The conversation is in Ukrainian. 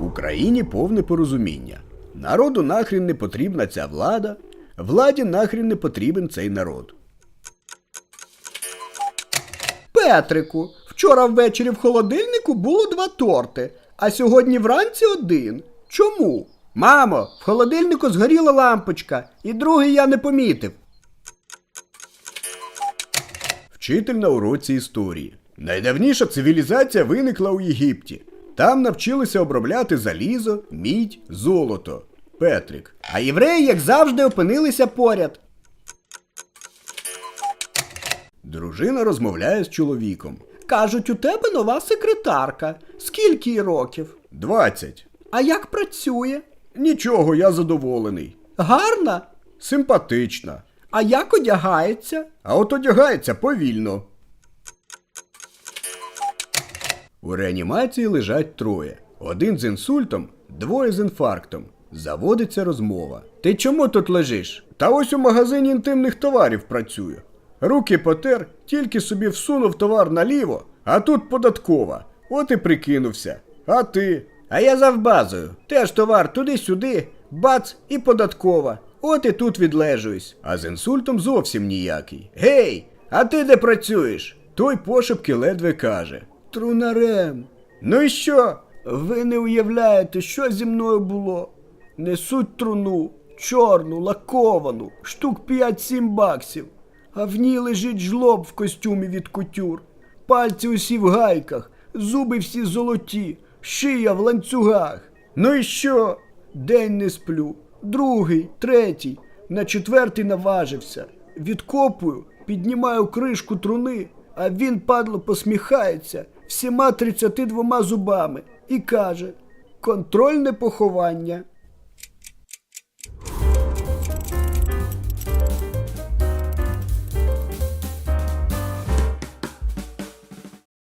Україні повне порозуміння. Народу нахрін не потрібна ця влада, владі нахрін не потрібен цей народ. Петрику, вчора ввечері в холодильнику було два торти, а сьогодні вранці один. Чому? Мамо, в холодильнику згоріла лампочка, і другий я не помітив. Вчитель на уроці історії. Найдавніша цивілізація виникла у Єгипті. Там навчилися обробляти залізо, мідь, золото. Петрик. А євреї, як завжди, опинилися поряд. Дружина розмовляє з чоловіком. Кажуть, у тебе нова секретарка. Скільки їй років? Двадцять. А як працює? Нічого, я задоволений. Гарна? Симпатична. А як одягається? А от одягається повільно. У реанімації лежать троє. Один з інсультом, двоє з інфарктом. Заводиться розмова. Ти чому тут лежиш? Та ось у магазині інтимних товарів працюю. Руки потер, тільки собі всунув товар наліво, а тут податкова. От і прикинувся. А ти? А я завбазою. Теж товар туди-сюди, бац і податкова. От і тут відлежуюсь. А з інсультом зовсім ніякий. Гей, а ти де працюєш? Той пошепки ледве каже. Трунарем. Ну і що? Ви не уявляєте, що зі мною було. Несуть труну, чорну, лаковану, штук 5-7 баксів. А в ній лежить жлоб в костюмі від кутюр. Пальці усі в гайках, зуби всі золоті, шия в ланцюгах. Ну і що? День не сплю, другий, третій, на четвертий наважився. Відкопую, піднімаю кришку труни, а він, падло, посміхається всіма 32 зубами і каже: контрольне поховання.